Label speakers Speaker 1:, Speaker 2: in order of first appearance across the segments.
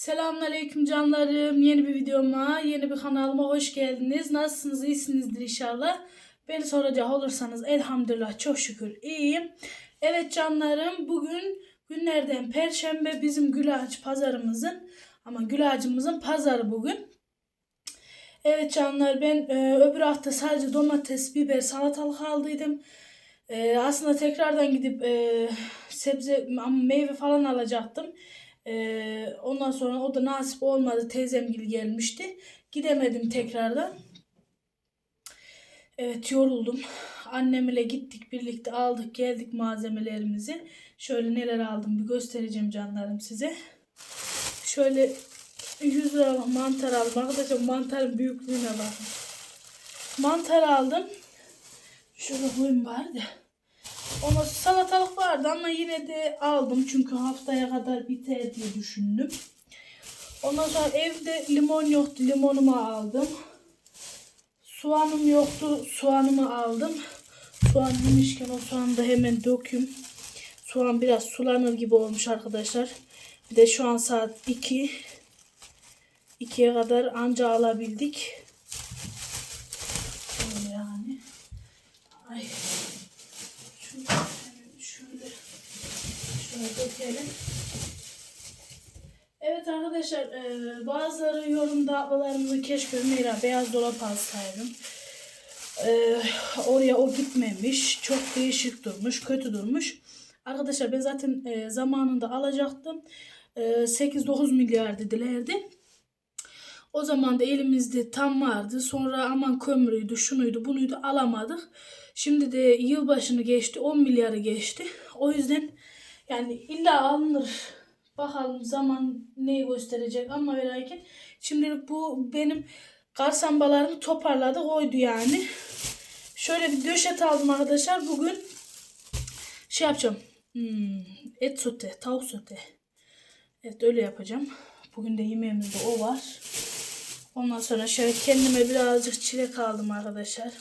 Speaker 1: Selamünaleyküm canlarım. Yeni bir videoma, yeni bir kanalıma hoş geldiniz. Nasılsınız? İyisinizdir inşallah. Beni soracak olursanız elhamdülillah çok şükür iyiyim. Evet canlarım bugün günlerden perşembe bizim gül ağaç pazarımızın ama gül ağacımızın pazarı bugün. Evet canlar ben e, öbür hafta sadece domates, biber, salatalık aldıydım. E, aslında tekrardan gidip e, sebze meyve falan alacaktım. E, ondan sonra o da nasip olmadı. Teyzemgil gelmişti. Gidemedim tekrardan. Evet yoruldum. Annem ile gittik birlikte aldık geldik malzemelerimizi. Şöyle neler aldım bir göstereceğim canlarım size. Şöyle 100 liralık mantar aldım. Arkadaşlar mantarın büyüklüğüne bakın. Mantar aldım. Şöyle koyayım bari de. Sonra salatalık vardı ama yine de aldım. Çünkü haftaya kadar biter diye düşündüm. Ondan sonra evde limon yoktu. Limonumu aldım. Soğanım yoktu. Soğanımı aldım. Soğan yemişken o soğanı da hemen döküm. Soğan biraz sulanır gibi olmuş arkadaşlar. Bir de şu an saat 2. 2'ye kadar anca alabildik. Şöyle yani. Ay. Şunu şöyle şöyle dökelim. Evet arkadaşlar e, bazıları yorumda ablalarımızın keşke Meyra beyaz dolap alsaydım. E, oraya o gitmemiş. Çok değişik durmuş. Kötü durmuş. Arkadaşlar ben zaten e, zamanında alacaktım. E, 8-9 milyar dedilerdi. O zaman da elimizde tam vardı. Sonra aman kömürüydü, şunuydu, bunuydu alamadık. Şimdi de yılbaşını geçti, 10 milyarı geçti. O yüzden yani illa alınır. Bakalım zaman neyi gösterecek ama ve lakin şimdilik bu benim karsambalarımı toparladı koydu yani. Şöyle bir döşet aldım arkadaşlar. Bugün şey yapacağım. Hmm, et sote, tavuk sote. Evet öyle yapacağım. Bugün de yemeğimizde o var. Ondan sonra şöyle kendime birazcık çilek aldım arkadaşlar.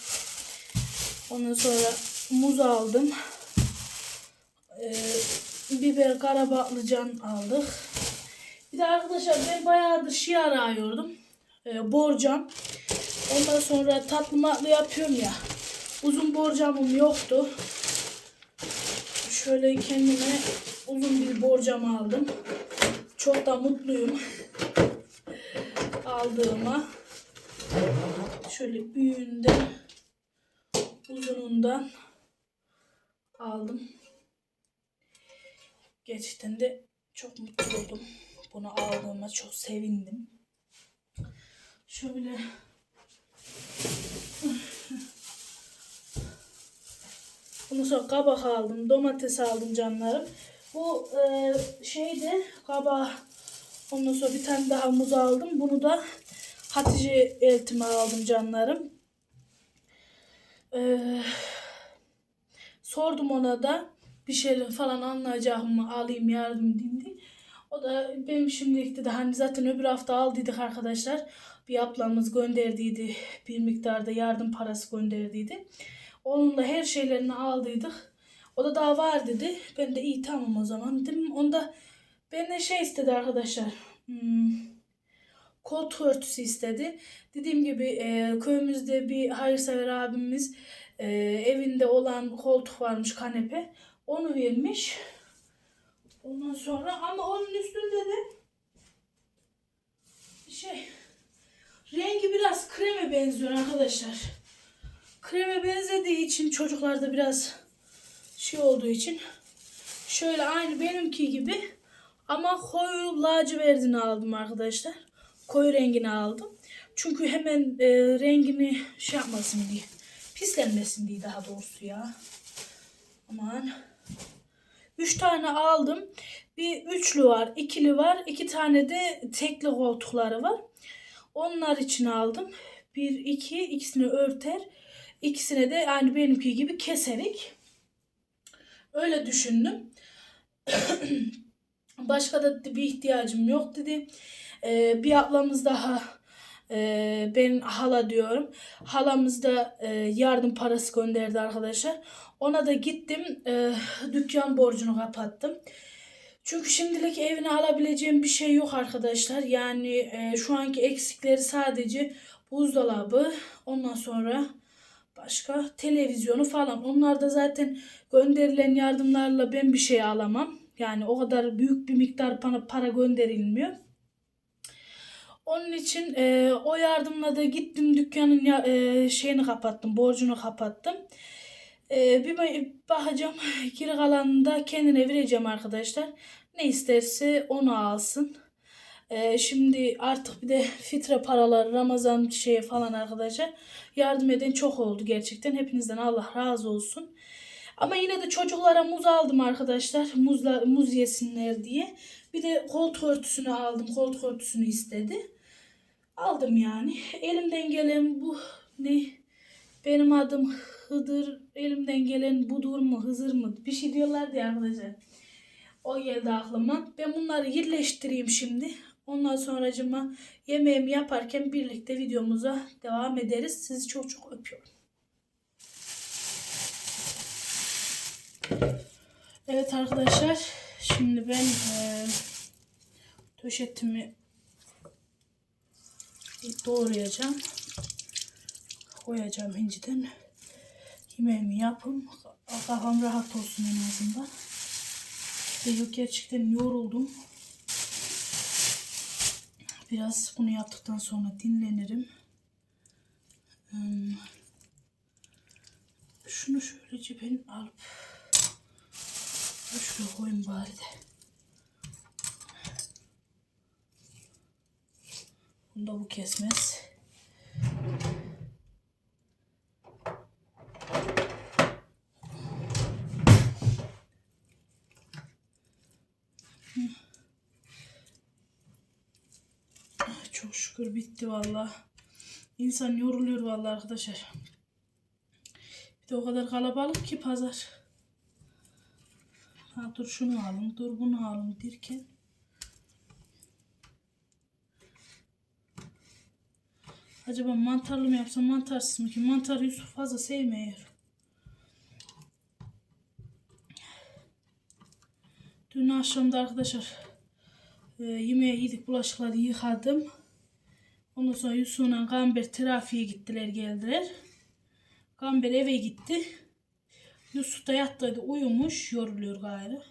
Speaker 1: Ondan sonra muz aldım. Ee, biber, kara patlıcan aldık. Bir de arkadaşlar ben bayağıdır şey arıyordum. Ee, borcam. Ondan sonra tatlı matlı yapıyorum ya. Uzun borcamım yoktu. Şöyle kendime uzun bir borcam aldım. Çok da mutluyum aldığıma şöyle büyüğünden uzunundan aldım. Gerçekten de çok mutlu oldum. Bunu aldığıma çok sevindim. Şöyle Ondan sonra kabak aldım, domates aldım canlarım. Bu e, şeyde kabak Ondan sonra bir tane daha muz aldım. Bunu da Hatice eltime aldım canlarım. Ee, sordum ona da bir şeyler falan anlayacağım mı alayım yardım diye. O da benim şimdilik de hani zaten öbür hafta aldıydık arkadaşlar. Bir ablamız gönderdiydi. Bir miktarda yardım parası gönderdiydi. Onunla her şeylerini aldıydık. O da daha var dedi. Ben de iyi tamam o zaman dedim. Onda Benden şey istedi arkadaşlar. Hmm, koltuk örtüsü istedi. Dediğim gibi e, köyümüzde bir hayırsever abimiz e, evinde olan koltuk varmış kanepe. Onu vermiş. Ondan sonra ama onun üstünde de şey rengi biraz kreme benziyor arkadaşlar. Kreme benzediği için çocuklarda biraz şey olduğu için şöyle aynı benimki gibi ama koyu lacivertini aldım arkadaşlar. Koyu rengini aldım. Çünkü hemen e, rengini şey yapmasın diye. Pislenmesin diye daha doğrusu ya. Aman. Üç tane aldım. Bir üçlü var, ikili var. iki tane de tekli koltukları var. Onlar için aldım. Bir, iki, ikisini örter. İkisine de aynı benimki gibi keserik. Öyle düşündüm. Başka da bir ihtiyacım yok dedi. Ee, bir ablamız daha e, ben hala diyorum. Halamız da e, yardım parası gönderdi arkadaşlar. Ona da gittim. E, dükkan borcunu kapattım. Çünkü şimdilik evine alabileceğim bir şey yok arkadaşlar. Yani e, şu anki eksikleri sadece buzdolabı, ondan sonra başka televizyonu falan. Onlar da zaten gönderilen yardımlarla ben bir şey alamam. Yani o kadar büyük bir miktar bana para gönderilmiyor. Onun için e, o yardımla da gittim dükkanın ya, e, şeyini kapattım, borcunu kapattım. E, bir ba- bakacağım geri kalanını da kendine vereceğim arkadaşlar. Ne isterse onu alsın. E, şimdi artık bir de fitre paraları, Ramazan şeye falan arkadaşlar yardım eden çok oldu gerçekten. Hepinizden Allah razı olsun. Ama yine de çocuklara muz aldım arkadaşlar. Muzla, muz yesinler diye. Bir de koltuk örtüsünü aldım. Koltuk örtüsünü istedi. Aldım yani. Elimden gelen bu ne? Benim adım Hıdır. Elimden gelen budur mu? Hızır mı? Bir şey diyorlar ya arkadaşlar. O geldi aklıma. Ben bunları yerleştireyim şimdi. Ondan sonracıma yemeğimi yaparken birlikte videomuza devam ederiz. Sizi çok çok öpüyorum. Evet arkadaşlar. Şimdi ben e, döşetimi doğrayacağım. Koyacağım inciden. Yemeğimi yapım. Kafam rahat olsun en azından. Ve gerçekten yoruldum. Biraz bunu yaptıktan sonra dinlenirim. Hmm. Şunu şöylece ben alıp şuraya koyayım bari de. Bunda bu kesmez. Ah, Çok şükür bitti valla. İnsan yoruluyor valla arkadaşlar. Bir de o kadar kalabalık ki pazar. Ha dur şunu alın, dur bunu alın derken. Acaba mantarlı mı yapsam mantarsız mı ki? Mantar Yusuf fazla sevmiyor. Dün akşamda arkadaşlar e, yemeği yedik bulaşıkları yıkadım. Ondan sonra Yusuf'la Gamber trafiğe gittiler geldiler. Gamber eve gitti. Yusuf da yattıydı uyumuş yoruluyor gayrı.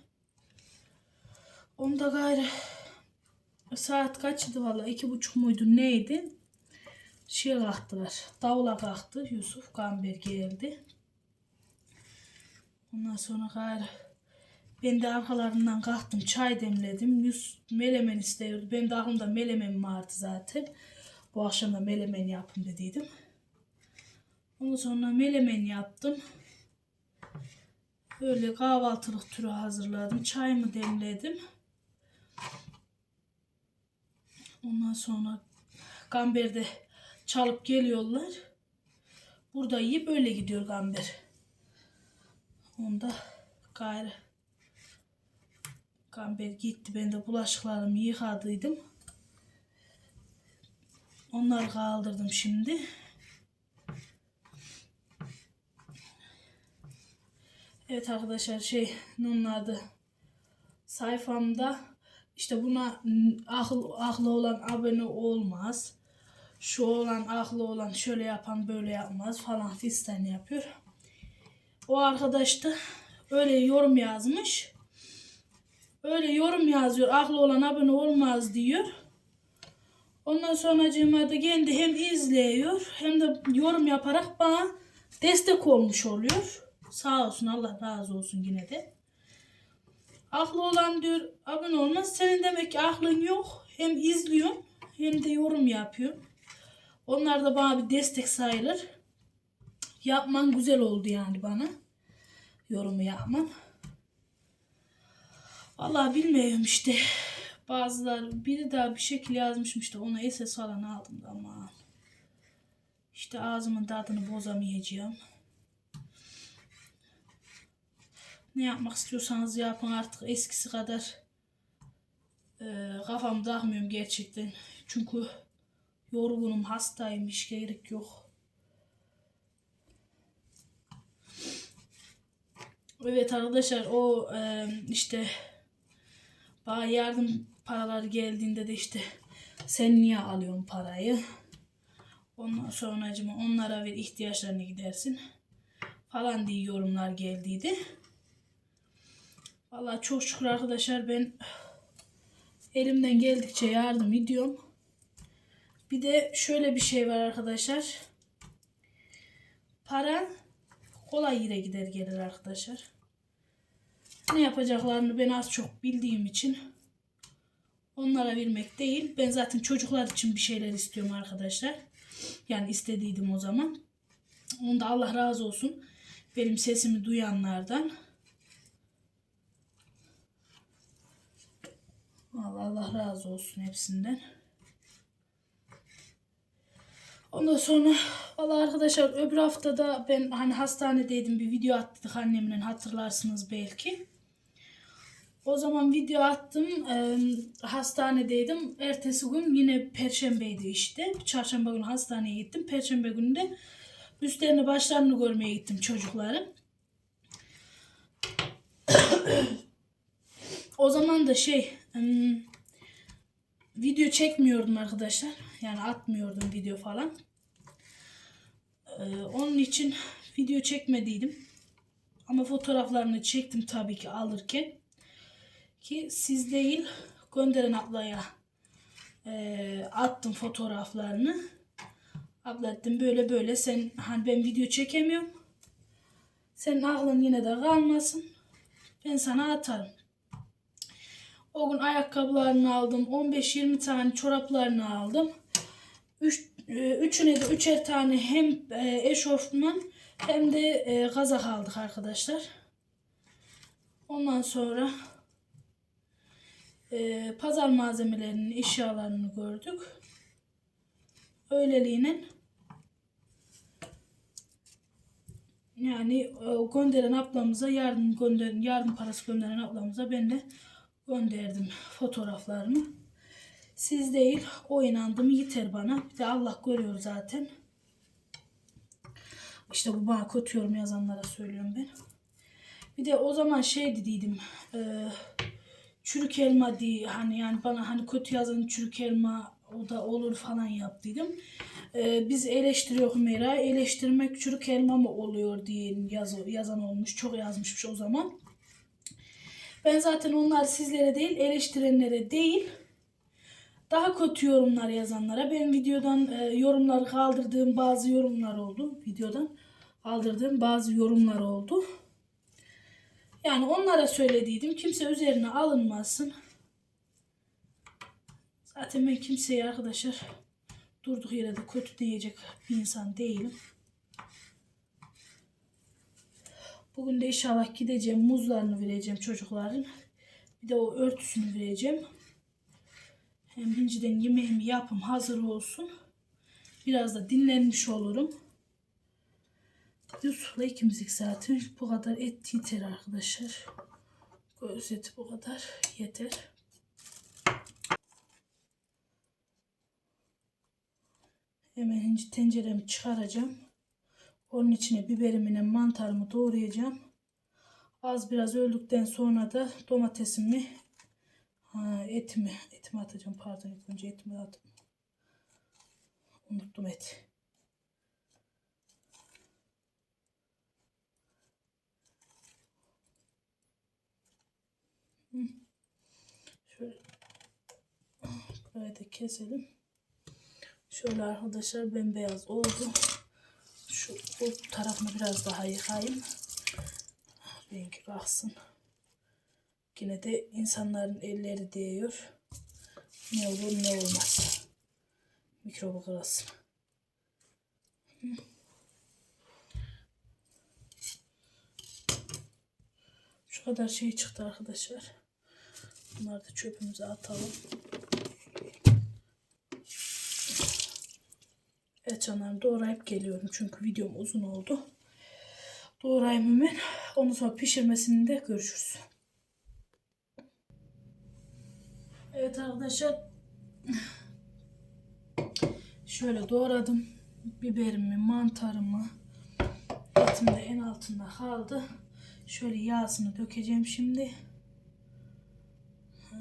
Speaker 1: Onda gayrı saat kaçtı valla iki buçuk muydu neydi? Şey kalktılar. Davula kalktı Yusuf Gamber geldi. Ondan sonra gayrı ben de arkalarından kalktım çay demledim. Yusuf melemen istiyordu. Benim de aklımda melemen vardı zaten. Bu akşam da melemen yapın dediydim. Ondan sonra melemen yaptım. Böyle kahvaltılık türü hazırladım. Çayımı demledim. Ondan sonra Gamber'de çalıp geliyorlar. Burada yiyip öyle gidiyor Gamber. Onda gayrı Gamber gitti. Ben de bulaşıklarımı yıkadıydım. Onları kaldırdım şimdi. Evet arkadaşlar şey onun adı sayfamda işte buna akıl, aklı olan abone olmaz. Şu olan aklı olan şöyle yapan böyle yapmaz falan fistan yapıyor. O arkadaş da öyle yorum yazmış. Öyle yorum yazıyor. Aklı olan abone olmaz diyor. Ondan sonra da kendi hem izliyor hem de yorum yaparak bana destek olmuş oluyor. Sağ olsun Allah razı olsun yine de. Aklı olan diyor abone olmaz. Senin demek ki aklın yok. Hem izliyorsun hem de yorum yapıyorsun. Onlar da bana bir destek sayılır. Yapman güzel oldu yani bana. Yorumu yapmam. Vallahi bilmiyorum işte. Bazıları biri daha bir şekil yazmışım işte ona SS falan aldım da ama. İşte ağzımın tadını bozamayacağım. Ne yapmak istiyorsanız yapın artık eskisi kadar e, kafam takmıyorum gerçekten. Çünkü yorgunum, hastayım, hiç gerek yok. Evet arkadaşlar o e, işte Bana yardım paraları geldiğinde de işte sen niye alıyorsun parayı? Ondan sonra acıma onlara ver ihtiyaçlarını gidersin falan diye yorumlar geldiydi. Vallahi çok şükür arkadaşlar ben elimden geldikçe yardım ediyorum. Bir de şöyle bir şey var arkadaşlar. Para kolay yere gider gelir arkadaşlar. Ne yapacaklarını ben az çok bildiğim için onlara vermek değil. Ben zaten çocuklar için bir şeyler istiyorum arkadaşlar. Yani istediydim o zaman. Onda Allah razı olsun. Benim sesimi duyanlardan. Allah Allah razı olsun hepsinden. Ondan sonra valla arkadaşlar öbür haftada ben hani hastanedeydim bir video attık annemle hatırlarsınız belki. O zaman video attım eee, hastanedeydim. Ertesi gün yine perşembeydi işte. Çarşamba günü hastaneye gittim. Perşembe günü de üstlerini başlarını görmeye gittim çocukların. o zaman da şey video çekmiyordum arkadaşlar. Yani atmıyordum video falan. Ee, onun için video çekmediydim. Ama fotoğraflarını çektim tabii ki alırken. Ki siz değil gönderen ablaya e, attım fotoğraflarını. Abla dedim böyle böyle sen hani ben video çekemiyorum. Senin aklın yine de kalmasın. Ben sana atarım. O gün ayakkabılarını aldım. 15-20 tane çoraplarını aldım. Üç, e, üçüne de üçer tane hem e, eşofman hem de e, kazak aldık arkadaşlar. Ondan sonra pazar malzemelerinin eşyalarını gördük. Öyleliğine yani e, gönderen ablamıza yardım gönderen yardım parası gönderen ablamıza ben de gönderdim fotoğraflarımı. Siz değil o inandım yeter bana. Bir de Allah görüyor zaten. İşte bu bana kötü yorum yazanlara söylüyorum ben. Bir de o zaman şey dediydim. E, çürük elma diye hani yani bana hani kötü yazan çürük elma o da olur falan yaptıydım. E, biz eleştiriyor Hümeyra. Eleştirmek çürük elma mı oluyor diye yaz, yazan olmuş. Çok yazmışmış o zaman. Ben zaten onlar sizlere değil eleştirenlere değil daha kötü yorumlar yazanlara ben videodan e, yorumları kaldırdığım bazı yorumlar oldu. Videodan kaldırdığım bazı yorumlar oldu. Yani onlara söylediydim. Kimse üzerine alınmasın. Zaten ben kimseye arkadaşlar durduk yere de kötü diyecek bir insan değilim. Bugün de inşallah gideceğim muzlarını vereceğim çocukların. Bir de o örtüsünü vereceğim. Hem inciden yemeğimi yapım hazır olsun. Biraz da dinlenmiş olurum. Yusuf'la ikimizlik zaten bu kadar et yeter arkadaşlar. Göz eti bu kadar yeter. Hemen ince tenceremi çıkaracağım. Onun içine biberimle mantarımı doğrayacağım. Az biraz öldükten sonra da domatesimi ha, etimi etimi atacağım pardon ilk önce etimi attım. Unuttum et. Şöyle burayı da keselim. Şöyle arkadaşlar bembeyaz oldu. Şu bu tarafını biraz daha yıkayayım. Rengi kalksın. Yine de insanların elleri değiyor. Ne olur ne olmaz. Mikrobu kırılsın. Şu kadar şey çıktı arkadaşlar. Bunları da çöpümüze atalım. Evet canlarım doğrayıp geliyorum. Çünkü videom uzun oldu. Doğrayayım hemen. Ondan sonra pişirmesini görüşürüz. Evet arkadaşlar. Şöyle doğradım. Biberimi, mantarımı. Etim de en altında kaldı. Şöyle yağsını dökeceğim şimdi. Ha,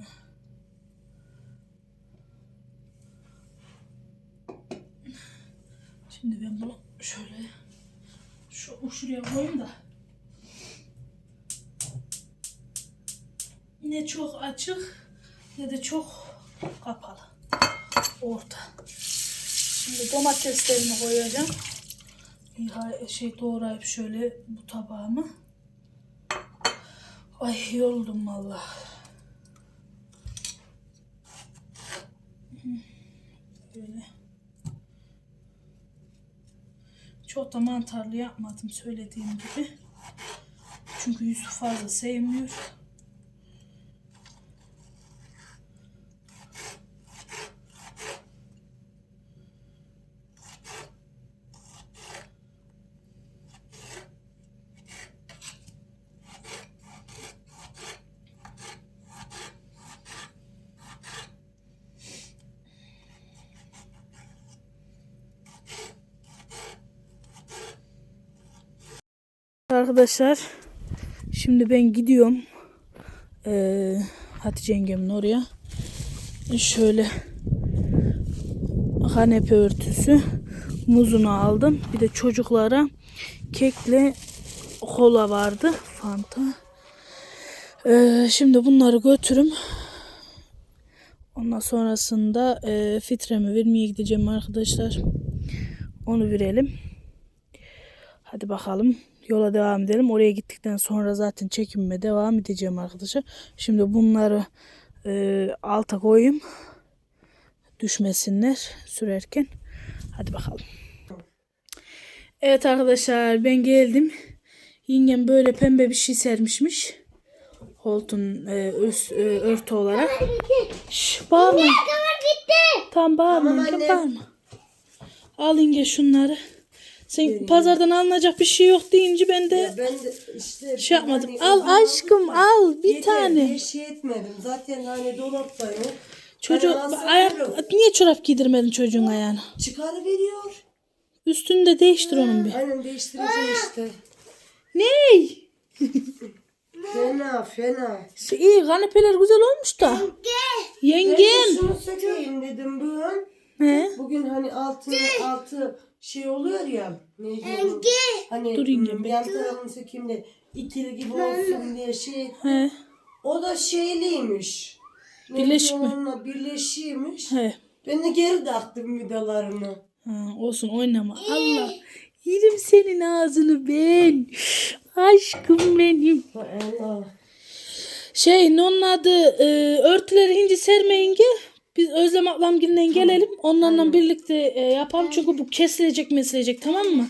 Speaker 1: Şimdi ben bunu şöyle şu şuraya koyayım da ne çok açık ne de çok kapalı. Orta. Şimdi domateslerimi koyacağım. Ya şey doğrayıp şöyle bu tabağımı. Ay yoruldum valla. Böyle. Çok mantarlı yapmadım söylediğim gibi. Çünkü Yusuf fazla sevmiyor. Arkadaşlar şimdi ben gidiyorum. Ee, Hatice yengemin oraya. Şöyle kanepe örtüsü muzunu aldım. Bir de çocuklara kekle kola vardı fanta. Ee, şimdi bunları götürüm. Ondan sonrasında e, fitremi vermeye gideceğim arkadaşlar. Onu verelim. Hadi bakalım yola devam edelim. Oraya gittikten sonra zaten çekimime devam edeceğim arkadaşlar. Şimdi bunları e, alta koyayım. Düşmesinler sürerken. Hadi bakalım. Evet arkadaşlar ben geldim. Yengem böyle pembe bir şey sermişmiş. Holtun e, öz- e, örtü olarak. Şş, bağırma. Tam bağırma.
Speaker 2: Tamam
Speaker 1: bağırma. Al yenge şunları. Sen pazardan alınacak bir şey yok deyince ben de
Speaker 2: Ya ben de işte
Speaker 1: şey yapmadım.
Speaker 2: hani
Speaker 1: Al aşkım al bir
Speaker 2: yeter
Speaker 1: tane.
Speaker 2: diye şey etmedim. Zaten hani dolapta yok.
Speaker 1: Çocuk ayak niye çorap giydirmedin çocuğun ayağına?
Speaker 2: Çıkarıveriyor.
Speaker 1: Üstünü de değiştir onun bir.
Speaker 2: Aynen değiştireceğim işte.
Speaker 1: Ney?
Speaker 2: Fena fena.
Speaker 1: İyi kanepeler güzel olmuş da.
Speaker 2: Ben de
Speaker 1: Yengem.
Speaker 2: şunu sökeyim dedim bugün.
Speaker 1: He?
Speaker 2: Bugün hani altı altı şey oluyor ya. Ne diyorum? Hani
Speaker 1: Dur yengem,
Speaker 2: hmm, yan tarafını sökeyim de ikili gibi olsun diye şey.
Speaker 1: He.
Speaker 2: O da şeyliymiş. Ne
Speaker 1: Birleşik mi?
Speaker 2: diyor onunla? Birleşiymiş.
Speaker 1: He.
Speaker 2: Ben de geri taktım vidalarını.
Speaker 1: Ha, olsun oynama. Allah. Yerim senin ağzını ben. Aşkım benim.
Speaker 2: Allah.
Speaker 1: Şey onun adı e, örtüleri ince sermeyince biz Özlem ablamgilinden gelelim. Onlarla birlikte e, yapalım. Çünkü bu kesilecek mesilecek tamam mı?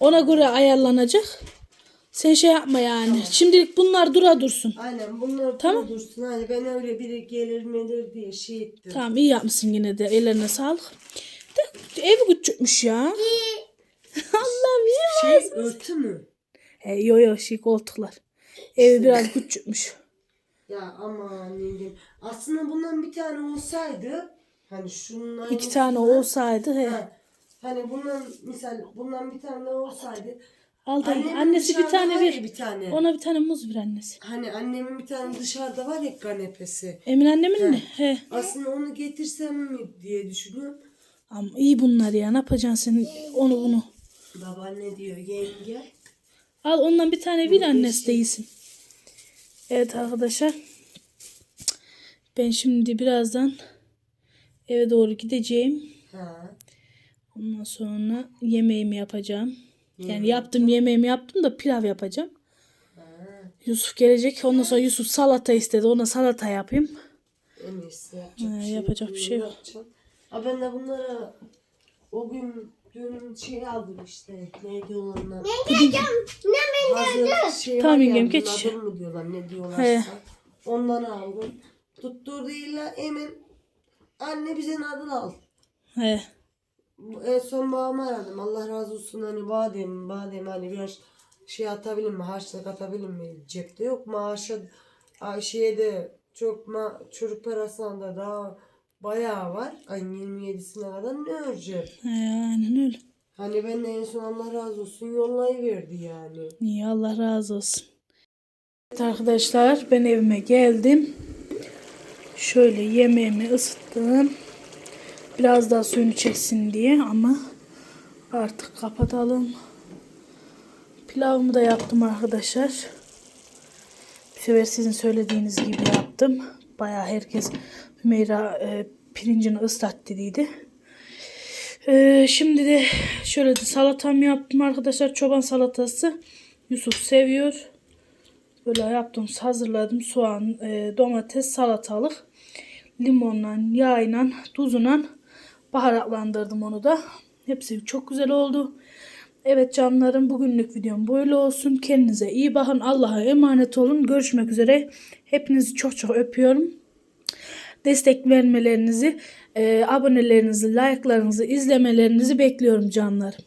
Speaker 1: Ona göre ayarlanacak. Sen şey yapma yani. Şimdilik bunlar dura dursun.
Speaker 2: Aynen bunlar
Speaker 1: Tamam.
Speaker 2: dursun. Hani ben öyle biri gelir melir diye şey ettim.
Speaker 1: Tamam iyi yapmışsın yine de. Ellerine sağlık. De, evi küçültmüş ya. Allah'ım ya.
Speaker 2: Şey örtü mü?
Speaker 1: He, yo yo şey koltuklar. Evi biraz küçültmüş.
Speaker 2: Ya aman yengem. Aslında bundan bir tane olsaydı hani şunun
Speaker 1: İki tane olsaydı he.
Speaker 2: Ha, Hani bundan misal bundan bir tane olsaydı.
Speaker 1: Al da
Speaker 2: Annemin
Speaker 1: annesi bir tane ver.
Speaker 2: Bir tane.
Speaker 1: Ona bir tane muz ver annesi.
Speaker 2: Hani annemin bir tane dışarıda var ya kanepesi.
Speaker 1: Emin annemin mi? He.
Speaker 2: Aslında onu getirsem mi diye düşünüyorum.
Speaker 1: Ama iyi bunlar ya. Ne yapacaksın sen onu bunu?
Speaker 2: Babaanne diyor yenge.
Speaker 1: Al ondan bir tane bir annesi değilsin. Evet arkadaşlar. Ben şimdi birazdan eve doğru gideceğim.
Speaker 2: Ha.
Speaker 1: Ondan sonra yemeğimi yapacağım. Yani yaptım yemeğimi yaptım da pilav yapacağım. Yusuf gelecek. Ondan sonra Yusuf salata istedi. Ona salata yapayım.
Speaker 2: En iyisi yapacak,
Speaker 1: Ha,
Speaker 2: bir, şey
Speaker 1: yapacak
Speaker 2: yok.
Speaker 1: bir şey yok.
Speaker 2: Yapacağım. Ha ben de bunlara o gün dün şey aldım işte. Neydi onlar? Hazır şey
Speaker 1: Tamam
Speaker 2: var ya,
Speaker 1: yengem, geç.
Speaker 2: nadır mı diyorlar ne diyorlarsa.
Speaker 1: He.
Speaker 2: Ondan aldım. Tuttur değiller emin. Anne bize nadıl al.
Speaker 1: He.
Speaker 2: En son babamı aradım. Allah razı olsun hani badem badem hani biraz şey atabilir mi? Harçlık atabilir mi? Cepte yok. Maaşa ay şeye de çok ma çocuk parasından da daha bayağı var. Ayın 27'sine kadar ne örecek?
Speaker 1: He, aynen öyle.
Speaker 2: Hani ben de en son Allah razı olsun yollayıverdi yani.
Speaker 1: İyi Allah razı olsun. Evet arkadaşlar ben evime geldim. Şöyle yemeğimi ısıttım. Biraz daha suyunu çeksin diye ama artık kapatalım. Pilavımı da yaptım arkadaşlar. Bu sefer sizin söylediğiniz gibi yaptım. Bayağı herkes Hümeyra e, pirincini ıslat dediydi. E, şimdi de şöyle de salatam yaptım arkadaşlar. Çoban salatası. Yusuf seviyor. Böyle yaptım, hazırladım. Soğan, e, domates, salatalık. Limonla, yağla, tuzuna baharatlandırdım onu da. Hepsi çok güzel oldu. Evet canlarım bugünlük videom böyle olsun. Kendinize iyi bakın. Allah'a emanet olun. Görüşmek üzere. Hepinizi çok çok öpüyorum. Destek vermelerinizi, e, abonelerinizi, like'larınızı, izlemelerinizi bekliyorum canlarım.